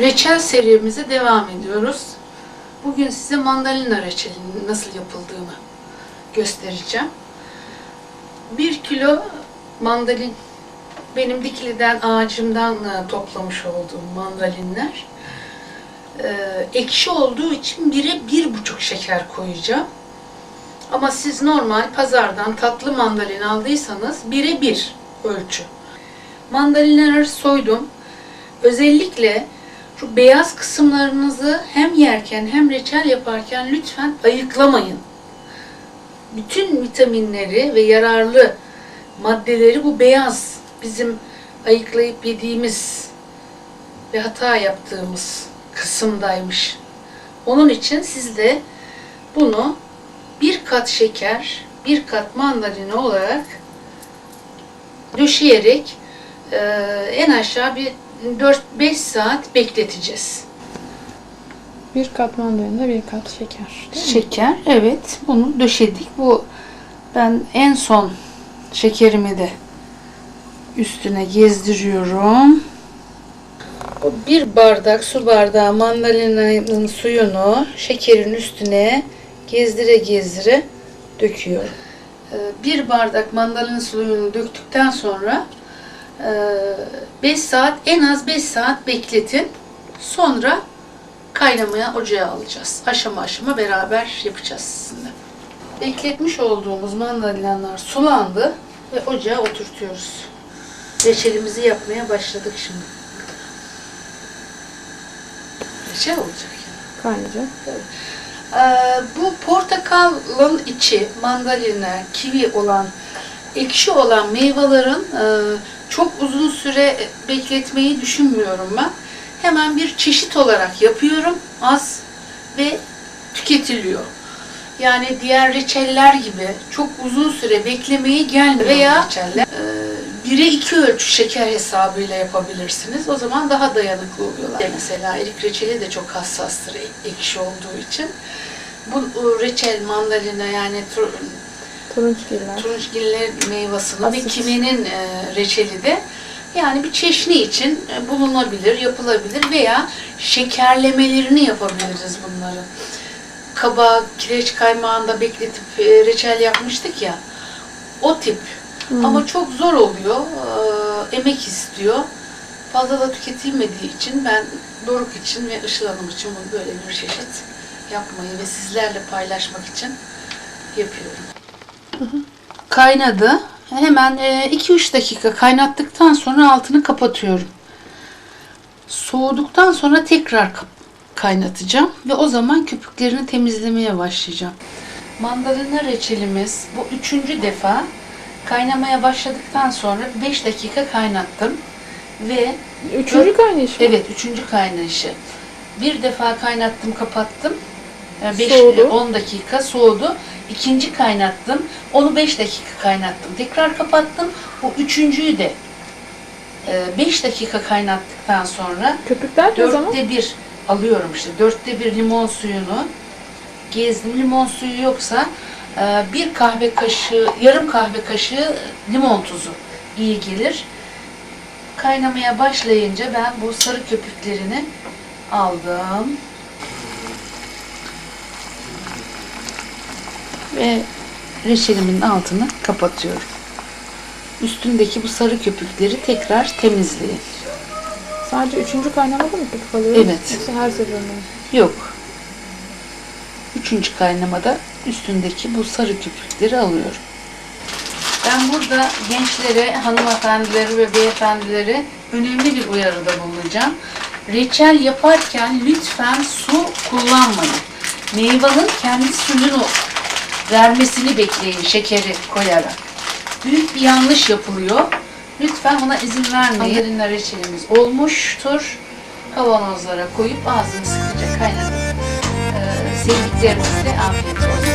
Reçel serimize devam ediyoruz. Bugün size mandalina reçelinin nasıl yapıldığını göstereceğim. Bir kilo mandalin benim Dikili'den ağacımdan e, toplamış olduğum mandalinler. Ee, ekşi olduğu için bire bir buçuk şeker koyacağım. Ama siz normal pazardan tatlı mandalin aldıysanız bire bir ölçü. Mandalinleri soydum. Özellikle şu beyaz kısımlarınızı hem yerken hem reçel yaparken lütfen ayıklamayın. Bütün vitaminleri ve yararlı maddeleri bu beyaz bizim ayıklayıp yediğimiz ve hata yaptığımız kısımdaymış. Onun için siz de bunu bir kat şeker, bir kat mandalina olarak döşeyerek eee, en aşağı bir 4-5 saat bekleteceğiz. Bir kat mandalina, bir kat şeker. Şeker, evet. Bunu döşedik. Bu ben en son şekerimi de üstüne gezdiriyorum. Bir bardak su bardağı mandalinanın suyunu şekerin üstüne gezdire gezdire döküyorum. Ee, Bir bardak mandalina suyunu döktükten sonra 5 saat en az 5 saat bekletin. Sonra kaynamaya ocağa alacağız. Aşama aşama beraber yapacağız sizinle. Bekletmiş olduğumuz mandalinalar sulandı ve ocağa oturtuyoruz. Reçelimizi yapmaya başladık şimdi. Reçel olacak yani. Kaynayacak. Ee, bu portakalın içi, mandalina, kivi olan, ekşi olan meyvelerin e, çok uzun süre bekletmeyi düşünmüyorum ben. Hemen bir çeşit olarak yapıyorum, az ve tüketiliyor. Yani diğer reçeller gibi çok uzun süre beklemeye gelmiyor veya reçeller. E, 1'e 2 ölçü şeker hesabıyla yapabilirsiniz. O zaman daha dayanıklı oluyorlar. Mesela erik reçeli de çok hassastır e- ekşi olduğu için. Bu e, reçel, mandalina yani Turunçgiller. turunçgiller meyvasını ve Asit. kivinin e, reçeli de yani bir çeşni için e, bulunabilir, yapılabilir veya şekerlemelerini yapabiliriz bunları. Kabağı kireç kaymağında bekletip e, reçel yapmıştık ya. O tip. Hmm. Ama çok zor oluyor. e, emek istiyor. Fazla da tüketilmediği için ben Doruk için ve Işıl Hanım için böyle bir çeşit yapmayı ve sizlerle paylaşmak için yapıyorum. Kaynadı. Hemen 2-3 dakika kaynattıktan sonra altını kapatıyorum. Soğuduktan sonra tekrar kaynatacağım ve o zaman köpüklerini temizlemeye başlayacağım. Mandalina reçelimiz bu üçüncü defa kaynamaya başladıktan sonra 5 dakika kaynattım ve Üçüncü kaynayış mı? Evet, üçüncü kaynayışı. Bir defa kaynattım, kapattım. 5 Soğudu. 10 dakika soğudu. İkinci kaynattım. Onu 5 dakika kaynattım. Tekrar kapattım. Bu üçüncüyü de 5 dakika kaynattıktan sonra Köpükler ne zaman? dörtte bir alıyorum işte. Dörtte bir limon suyunu gezdim. Limon suyu yoksa e, bir kahve kaşığı, yarım kahve kaşığı limon tuzu iyi gelir. Kaynamaya başlayınca ben bu sarı köpüklerini aldım. Ve reçelimin altını kapatıyorum. Üstündeki bu sarı köpükleri tekrar temizleyin. Sadece üçüncü kaynamada mı köpük alıyor? Evet. Yoksa her seferinde mi? Yok. Üçüncü kaynamada üstündeki bu sarı köpükleri alıyorum. Ben burada gençlere, hanımefendilere ve beyefendilere önemli bir uyarıda bulunacağım. Reçel yaparken lütfen su kullanmayın. Meyvanın kendi suyunu vermesini bekleyin şekeri koyarak. Büyük bir yanlış yapılıyor. Lütfen ona izin vermeyin. Mandalina reçelimiz olmuştur. Kavanozlara koyup ağzını sıkıca kaynatıp e, sevdiklerinizle afiyet olsun.